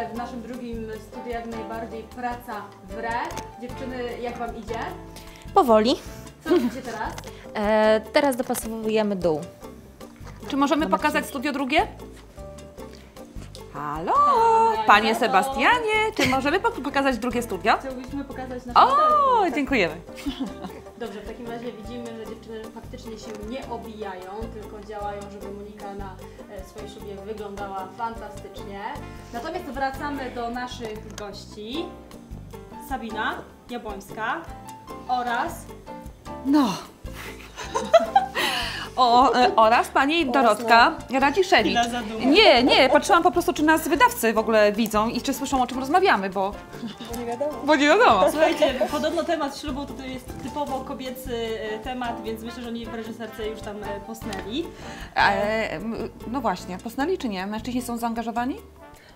ale w naszym drugim studiu jak najbardziej praca w re. Dziewczyny, jak Wam idzie? Powoli. Co robicie teraz? E, teraz dopasowujemy dół. Czy możemy pokazać studio drugie? Halo, Halo. panie Sebastianie, czy możemy pok- pokazać drugie studio? Chciałbyśmy pokazać nasze O, dziękujemy. Dobrze, w takim razie widzimy, że dziewczyny faktycznie się nie obijają, tylko działają, żeby Monika na e, swojej szubie wyglądała fantastycznie. Natomiast wracamy do naszych gości. Sabina Jabłońska oraz No. O, e, oraz pani Dorotka Radziszewicz. Nie, nie, patrzyłam po prostu, czy nas wydawcy w ogóle widzą i czy słyszą, o czym rozmawiamy, bo, Bo nie wiadomo. bo nie wiadomo. Słuchajcie, podobno temat ślubu to jest typowo kobiecy e, temat, więc myślę, że oni w reżyserce już tam e, posnęli. E, no właśnie, posnęli czy nie? Mężczyźni są zaangażowani?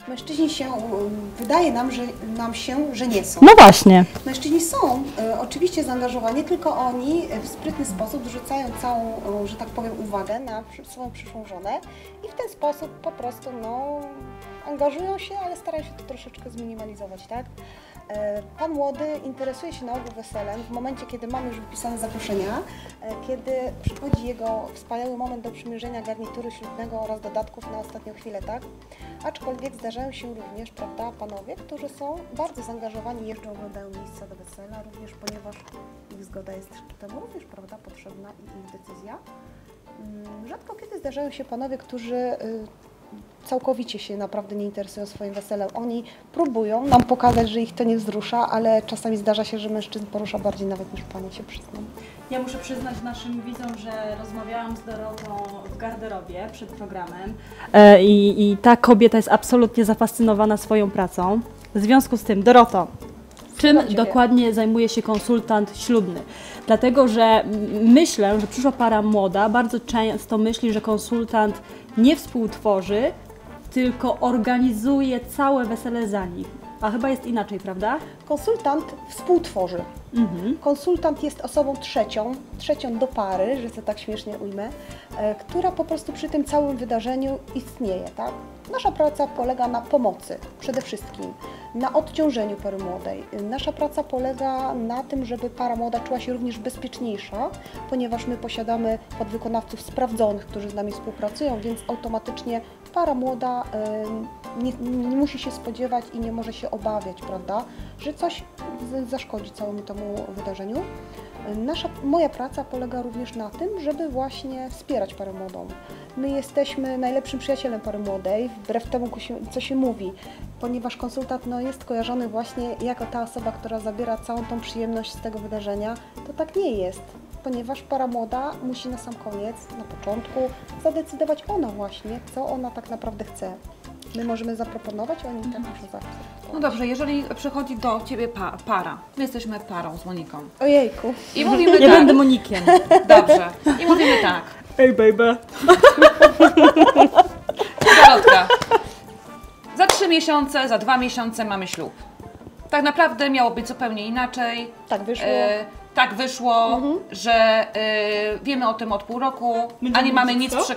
Mężczyźni się, um, wydaje nam, że, nam się, że nie są. No właśnie. Mężczyźni są e, oczywiście zaangażowani, tylko oni w sprytny sposób rzucają całą, e, że tak powiem, uwagę na swoją przyszłą żonę i w ten sposób po prostu no, angażują się, ale starają się to troszeczkę zminimalizować, tak? E, Pan młody interesuje się na ogół weselem w momencie, kiedy mamy już wypisane zaproszenia, e, kiedy przychodzi jego wspaniały moment do przymierzenia garnituru ślubnego oraz dodatków na ostatnią chwilę, tak? Aczkolwiek zdarzają się również, prawda, panowie, którzy są bardzo zaangażowani, jeżdżą, oglądają miejsca do wesela, również ponieważ ich zgoda jest temu również, prawda, potrzebna i ich decyzja. Mm, Rzadko kiedy zdarzają się panowie, którzy y, całkowicie się naprawdę nie interesują swoim weselem. Oni próbują nam pokazać, że ich to nie wzrusza, ale czasami zdarza się, że mężczyzn porusza bardziej nawet niż panie się przyznam. Ja muszę przyznać naszym widzom, że rozmawiałam z Dorotą w garderobie przed programem E, i, i ta kobieta jest absolutnie zafascynowana swoją pracą. W związku z tym, Doroto, czym dokładnie zajmuje się konsultant ślubny? Dlatego, że myślę, że przyszła para młoda bardzo często myśli, że konsultant nie współtworzy, tylko organizuje całe wesele za nich. A chyba jest inaczej, prawda? Konsultant współtworzy. Mhm. Konsultant jest osobą trzecią, trzecią do pary, że to tak śmiesznie ujmę, e, która po prostu przy tym całym wydarzeniu istnieje, tak? Nasza praca polega na pomocy przede wszystkim, na odciążeniu pary młodej. Nasza praca polega na tym, żeby para młoda czuła się również bezpieczniejsza, ponieważ my posiadamy podwykonawców sprawdzonych, którzy z nami współpracują, więc automatycznie para młoda nie, nie musi się spodziewać i nie może się obawiać, prawda, że coś zaszkodzi całemu temu wydarzeniu. Nasza, moja praca polega również na tym, żeby właśnie wspierać parę młodą. My jesteśmy najlepszym przyjacielem pary młodej, wbrew temu, co się mówi, ponieważ konsultant no, jest kojarzony właśnie jako ta osoba, która zabiera całą tą przyjemność z tego wydarzenia. To tak nie jest, ponieważ para młoda musi na sam koniec, na początku, zadecydować ona właśnie, co ona tak naprawdę chce. My możemy zaproponować, a oni tak muszą zaakceptować. No dobrze, jeżeli przychodzi do Ciebie pa, para, my jesteśmy parą z Moniką Ojejku. i mówimy Nie tak, będę Monikiem. dobrze, i mówimy tak, Ej, baby. Dorotka, za trzy miesiące, za dwa miesiące mamy ślub. Tak naprawdę miało być zupełnie inaczej. Tak wyszło. E, tak wyszło, że e, wiemy o tym od pół roku, Będzie a nie mamy nic przy...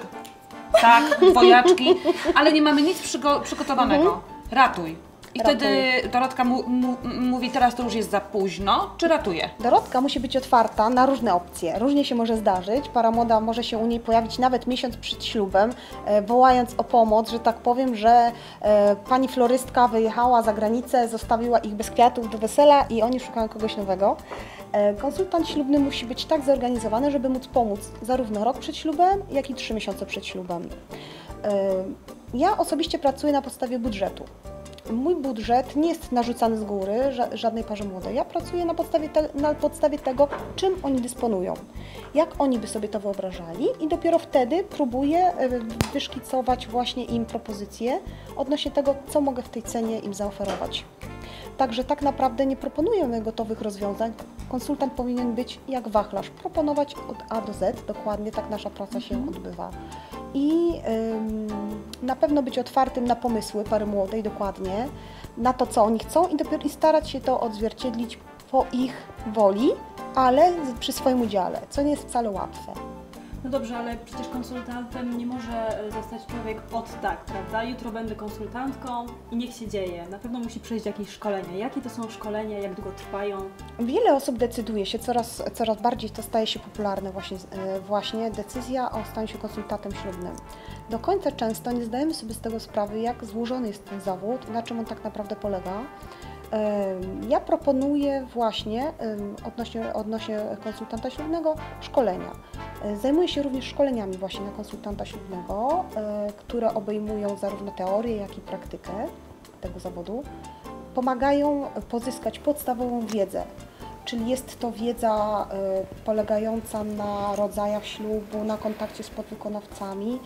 Tak, wojaczki, ale nie mamy nic przygo- przygotowanego. Ratuj. I wtedy Dorotka mu, mu, mówi, teraz to już jest za późno, czy ratuje? Dorotka musi być otwarta na różne opcje. Różnie się może zdarzyć. Para młoda może się u niej pojawić nawet miesiąc przed ślubem, e, wołając o pomoc, że tak powiem, że e, pani florystka wyjechała za granicę, zostawiła ich bez kwiatów do wesela i oni szukają kogoś nowego. E, konsultant ślubny musi być tak zorganizowany, żeby móc pomóc zarówno rok przed ślubem, jak i trzy miesiące przed ślubem. E, ja osobiście pracuję na podstawie budżetu. Mój budżet nie jest narzucany z góry ża- żadnej parze młodej. Ja pracuję na podstawie, na podstawie tego, czym oni dysponują, jak oni by sobie to wyobrażali i dopiero wtedy próbuję e, wyszkicować właśnie im propozycje odnośnie tego, co mogę w tej cenie im zaoferować. Także tak naprawdę nie proponujemy gotowych rozwiązań. Konsultant powinien być jak wachlarz, proponować od A do Z, dokładnie tak nasza praca się odbywa. I na pewno być otwartym na pomysły pary młodej, dokładnie, na to, co oni chcą i dopiero i starać się to odzwierciedlić po ich woli, ale przy swoim udziale, co nie jest wcale łatwe. No dobrze, ale przecież konsultantem nie może e, zostać człowiek od tak, prawda? Jutro będę konsultantką i niech się dzieje. Na pewno musi przejść jakieś szkolenia. Jakie to są szkolenia, jak długo trwają? Wiele osób decyduje się, coraz, coraz bardziej to staje się popularne właśnie, e, właśnie decyzja o staniu się konsultantem ślubnym. Do końca często nie zdajemy sobie z tego sprawy, jak złożony jest ten zawód na czym on tak naprawdę polega. Ja proponuję właśnie odnośnie, odnośnie konsultanta ślubnego szkolenia. E, Zajmuję się również szkoleniami właśnie na konsultanta ślubnego, e, które obejmują zarówno teorię, jak i praktykę tego zawodu. Pomagają pozyskać podstawową wiedzę, czyli jest to wiedza e, polegająca na rodzajach ślubu, na kontakcie z podwykonawcami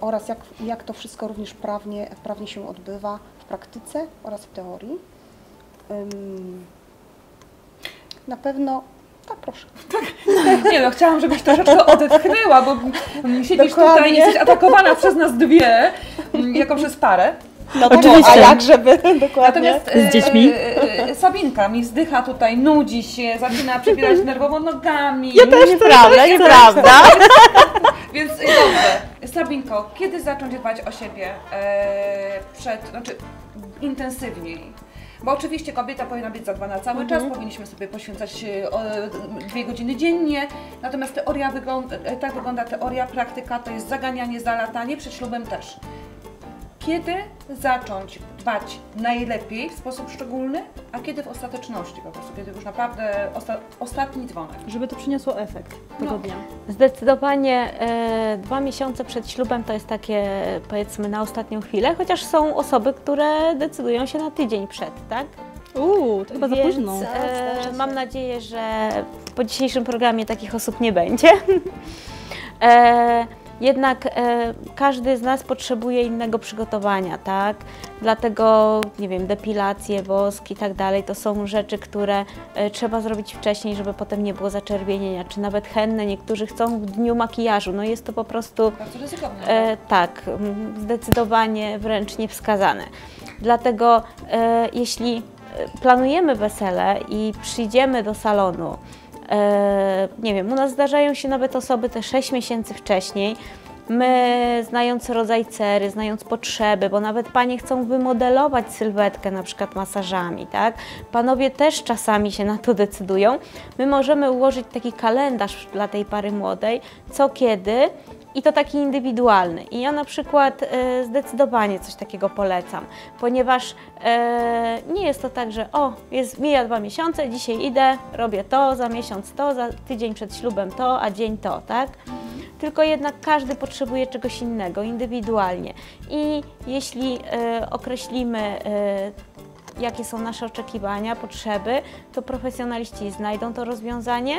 oraz jak, jak to wszystko również prawnie, prawnie się odbywa w praktyce oraz w teorii. Na pewno, tak proszę. Nie no, chciałam, żebyś troszeczkę odetchnęła, bo siedzisz Dokładnie. tutaj i jesteś atakowana przez nas dwie, jako przez parę. No Oczywiście. A jak żeby, dokładnie. Natomiast Z dziećmi? e, e, Sabinka mi zdycha tutaj, nudzi się, zaczyna przebierać nerwowo nogami. Nieprawda, nieprawda. Więc e, dobrze, Sabinko, kiedy zacząć dbać o siebie e, przed, znaczy intensywniej? Bo oczywiście kobieta powinna być zadbana cały Mhm. czas, powinniśmy sobie poświęcać e, dwie godziny dziennie, natomiast teoria wygląda, e, tak wygląda teoria, praktyka to jest zaganianie, zalatanie, przed ślubem też. Kiedy zacząć dbać najlepiej w sposób szczególny, a kiedy w ostateczności po prostu, kiedy już naprawdę osta- ostatni dzwonek. Żeby to przyniosło efekt tego No. dnia. Zdecydowanie e, dwa miesiące przed ślubem to jest takie powiedzmy na ostatnią chwilę, chociaż są osoby, które decydują się na tydzień przed, tak? Uuu, to chyba za Więc późno. e, mam nadzieję, że po dzisiejszym programie takich osób nie będzie. e, jednak e, każdy z nas potrzebuje innego przygotowania, tak? Dlatego, nie wiem, depilacje, wosk i tak dalej, to są rzeczy, które e, trzeba zrobić wcześniej, żeby potem nie było zaczerwienienia, czy nawet henne. Niektórzy chcą w dniu makijażu. No jest to po prostu Bardzo ryzykowne. E, tak, mm, zdecydowanie wręcz niewskazane. Dlatego e, jeśli e, planujemy wesele i przyjdziemy do salonu, nie wiem, u nas zdarzają się nawet osoby te 6 miesięcy wcześniej, My, znając rodzaj cery, znając potrzeby, bo nawet panie chcą wymodelować sylwetkę na przykład masażami, tak? Panowie też czasami się na to decydują. My możemy ułożyć taki kalendarz dla tej pary młodej, co kiedy i to taki indywidualny. I ja na przykład e, zdecydowanie coś takiego polecam, ponieważ e, nie jest to tak, że o, jest, mija dwa miesiące, dzisiaj idę, robię to, za miesiąc to, za tydzień przed ślubem to, a dzień to, tak? Tylko jednak każdy potrzebuje czegoś innego, indywidualnie. I jeśli e, określimy e, jakie są nasze oczekiwania, potrzeby, to profesjonaliści znajdą to rozwiązanie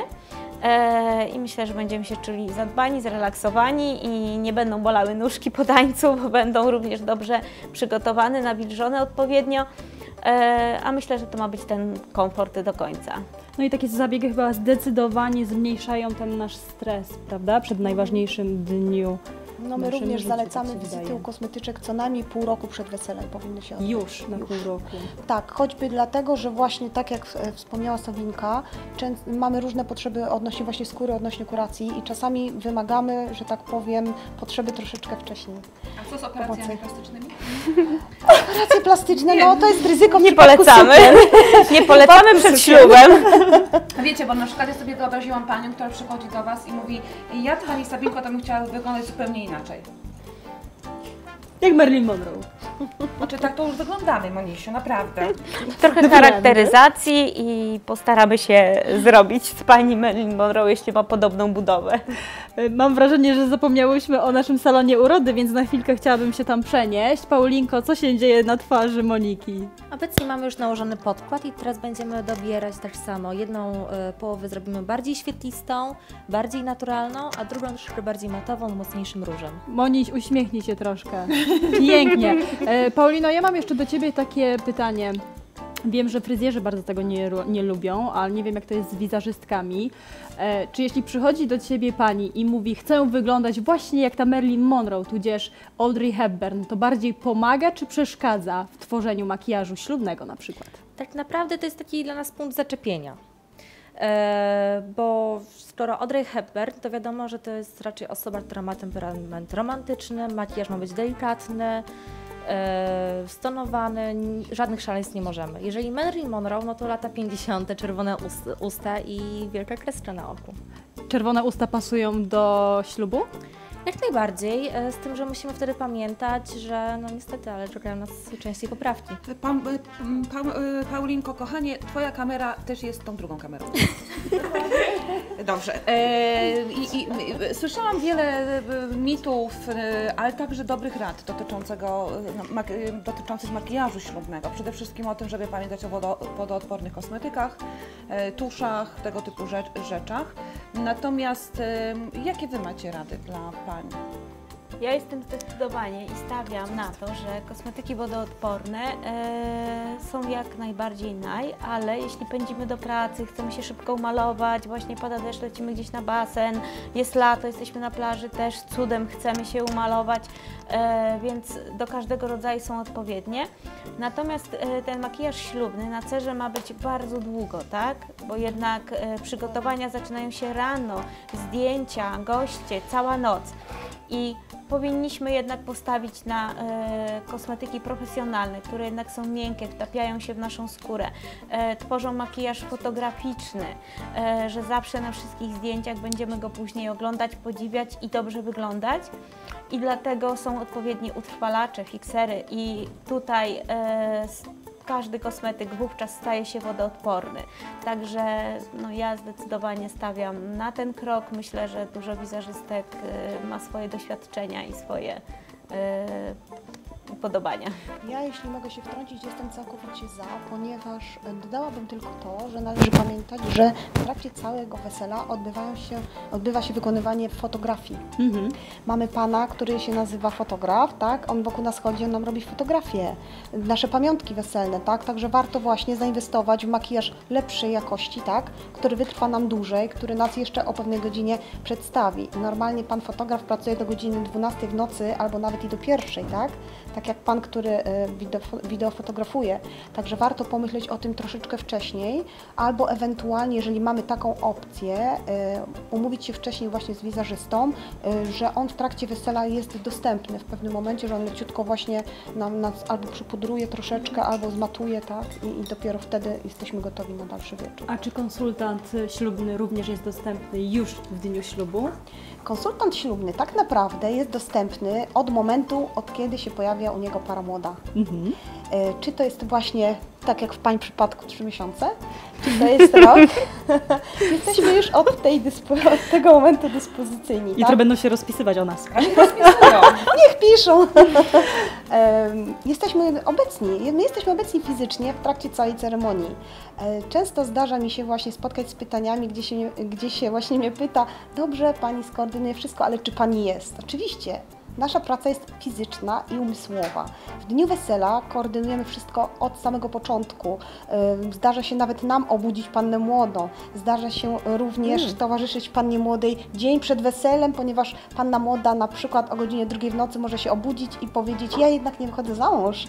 e, i myślę, że będziemy się czuli zadbani, zrelaksowani i nie będą bolały nóżki po tańcu, bo będą również dobrze przygotowane, nawilżone odpowiednio, a myślę, że to ma być ten komfort do końca. No i takie zabiegi chyba zdecydowanie zmniejszają ten nasz stres, prawda? Przed najważniejszym dniu. No my również zalecamy tak się wizyty u kosmetyczek co najmniej pół roku przed weselem powinny się odbyć. Już na Już. pół roku. Tak, choćby dlatego, że właśnie tak jak e, wspomniała Sawinka, mamy różne potrzeby odnośnie właśnie skóry, odnośnie kuracji i czasami wymagamy, że tak powiem, potrzeby troszeczkę wcześniej. A co z operacjami Pomocy. plastycznymi? Operacje plastyczne, Nie. no to jest ryzyko w Nie polecamy, nie polecamy przed ślubem. Wiecie, bo na przykład ja sobie wyobraziłam panią, która przychodzi do Was i mówi ja Pani Sabinko, to bym chciała wyglądać zupełnie inaczej. Jak Marilyn Monroe. Znaczy tak to już wyglądamy, Monisiu, naprawdę. Trochę charakteryzacji i postaramy się zrobić z pani Marilyn Monroe, jeśli ma podobną budowę. Y, Mam wrażenie, że zapomniałyśmy o naszym salonie urody, więc na chwilkę chciałabym się tam przenieść. Paulinko, co się dzieje na twarzy Moniki? Obecnie mamy już nałożony podkład i teraz będziemy dobierać tak samo. Jedną e, połowę zrobimy bardziej świetlistą, bardziej naturalną, a drugą troszkę bardziej matową, mocniejszym różem. Moniś, uśmiechnij się troszkę. Pięknie. E, Paulino, ja mam jeszcze do Ciebie takie pytanie. Wiem, że fryzjerzy bardzo tego nie, nie lubią, ale nie wiem, jak to jest z wizerzystkami. E, czy jeśli przychodzi do Ciebie pani i mówi, chcę wyglądać właśnie jak ta Marilyn Monroe, tudzież Audrey Hepburn, to bardziej pomaga czy przeszkadza w tworzeniu makijażu ślubnego na przykład? Tak naprawdę to jest taki dla nas punkt zaczepienia. E, bo skoro Audrey Hepburn, to wiadomo, że to jest raczej osoba, która ma temperament romantyczny, makijaż ma być delikatny, stonowany, n- żadnych szaleństw nie możemy. Jeżeli Marilyn Monroe, no to lata 50., czerwone ust, usta i wielka kreska na oku. Czerwone usta pasują do ślubu? Jak najbardziej, e, z tym, że musimy wtedy pamiętać, że no niestety, ale czekają nas częściej poprawki. Pa, pa, Paulinko, kochanie, Twoja kamera też jest tą drugą kamerą. Dobrze. E, i, i, słyszałam wiele e, mitów, e, ale także dobrych rad dotyczącego, e, no, mak, e, dotyczących makijażu ślubnego. Przede wszystkim o tym, żeby pamiętać o wodo, wodoodpornych kosmetykach, e, tuszach, tego typu rzecz, rzeczach. Natomiast jakie Wy macie rady dla pań? Ja jestem zdecydowanie i stawiam na to, że kosmetyki wodoodporne e, są jak najbardziej naj, ale jeśli pędzimy do pracy, chcemy się szybko umalować, właśnie pada deszcz, lecimy gdzieś na basen, jest lato, jesteśmy na plaży, też cudem chcemy się umalować, e, więc do każdego rodzaju są odpowiednie. Natomiast e, ten makijaż ślubny na cerze ma być bardzo długo, tak? Bo jednak e, przygotowania zaczynają się rano, zdjęcia, goście, cała noc. I powinniśmy jednak postawić na e, kosmetyki profesjonalne, które jednak są miękkie, wtapiają się w naszą skórę, e, tworzą makijaż fotograficzny, e, że zawsze na wszystkich zdjęciach będziemy go później oglądać, podziwiać i dobrze wyglądać. I dlatego są odpowiedni utrwalacze, fiksery i tutaj każdy kosmetyk wówczas staje się wodoodporny. Także no, ja zdecydowanie stawiam na ten krok. Myślę, że dużo wizerzystek e, ma swoje doświadczenia i swoje e, upodobania. Ja, jeśli mogę się wtrącić, jestem całkowicie za, ponieważ dodałabym tylko to, że należy pamiętać, że w trakcie całego wesela odbywają się, odbywa się wykonywanie fotografii. Mhm. Mamy pana, który się nazywa fotograf, tak? On wokół nas chodzi, on nam robi fotografie, nasze pamiątki weselne, tak? Także warto właśnie zainwestować w makijaż lepszej jakości, tak? Który wytrwa nam dłużej, który nas jeszcze o pewnej godzinie przedstawi. Normalnie pan fotograf pracuje do godziny 12 w nocy albo nawet i do pierwszej, tak? Tak jak pan, który e, wideo, wideo fotografuje. Także warto pomyśleć o tym troszeczkę wcześniej, albo ewentualnie, jeżeli mamy taką opcję, e, umówić się wcześniej właśnie z wizerzystą, e, że on w trakcie wesela jest dostępny w pewnym momencie, że on leciutko właśnie nam nas albo przypudruje troszeczkę, albo zmatuje, tak? I, I dopiero wtedy jesteśmy gotowi na dalszy wieczór. A czy konsultant ślubny również jest dostępny już w dniu ślubu? Konsultant ślubny tak naprawdę jest dostępny od momentu, od kiedy się pojawia u niego para młoda. Mhm. E, Czy to jest właśnie, tak jak w Pani przypadku, trzy miesiące? Czy to jest rok? Jesteśmy już od, tej od tego momentu dyspozycyjni. Jutro tak? będą się rozpisywać o nas. Niech piszą! Jesteśmy obecni, my jesteśmy obecni fizycznie w trakcie całej ceremonii. E, Często zdarza mi się właśnie spotkać z pytaniami, gdzie się, gdzie się właśnie mnie pyta, dobrze, Pani skoordynuje wszystko, ale czy Pani jest? Oczywiście, nasza praca jest fizyczna i umysłowa. W dniu wesela koordynujemy wszystko od samego początku. Zdarza się nawet nam obudzić pannę młodą. Zdarza się również towarzyszyć pannie młodej dzień przed weselem, ponieważ panna młoda na przykład o godzinie drugiej w nocy może się obudzić i powiedzieć, ja jednak nie wychodzę za mąż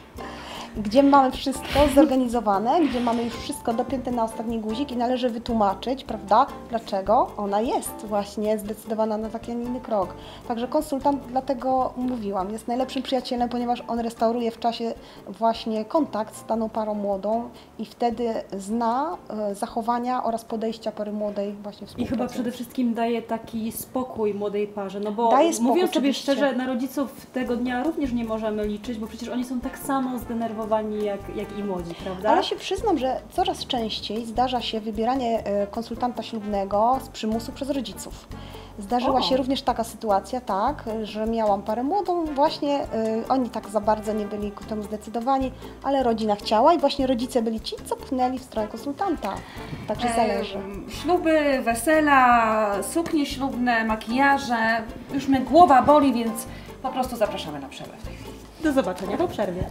gdzie mamy wszystko zorganizowane, gdzie mamy już wszystko dopięte na ostatni guzik i należy wytłumaczyć, prawda, dlaczego ona jest właśnie zdecydowana na taki, a nie inny krok. Także konsultant, dlatego mówiłam, jest najlepszym przyjacielem, ponieważ on restauruje w czasie właśnie kontakt z daną parą młodą i wtedy zna e, zachowania oraz podejścia pary młodej właśnie I chyba przede wszystkim daje taki spokój młodej parze, no bo Daje spokój, mówiąc sobie szczerze, na rodziców tego dnia również nie możemy liczyć, bo przecież oni są tak samo zdenerwowani jak, jak i młodzi, prawda? Ale się przyznam, że coraz częściej zdarza się wybieranie e, konsultanta ślubnego z przymusu przez rodziców. Zdarzyła O. się również taka sytuacja, tak, że miałam parę młodą, właśnie e, oni tak za bardzo nie byli ku temu zdecydowani, ale rodzina chciała i właśnie rodzice byli ci, co pchnęli w stronę konsultanta. Także zależy. Em, Śluby, wesela, suknie ślubne, makijaże. Już mnie głowa boli, więc po prostu zapraszamy na przerwę w tej chwili. Do zobaczenia po przerwie.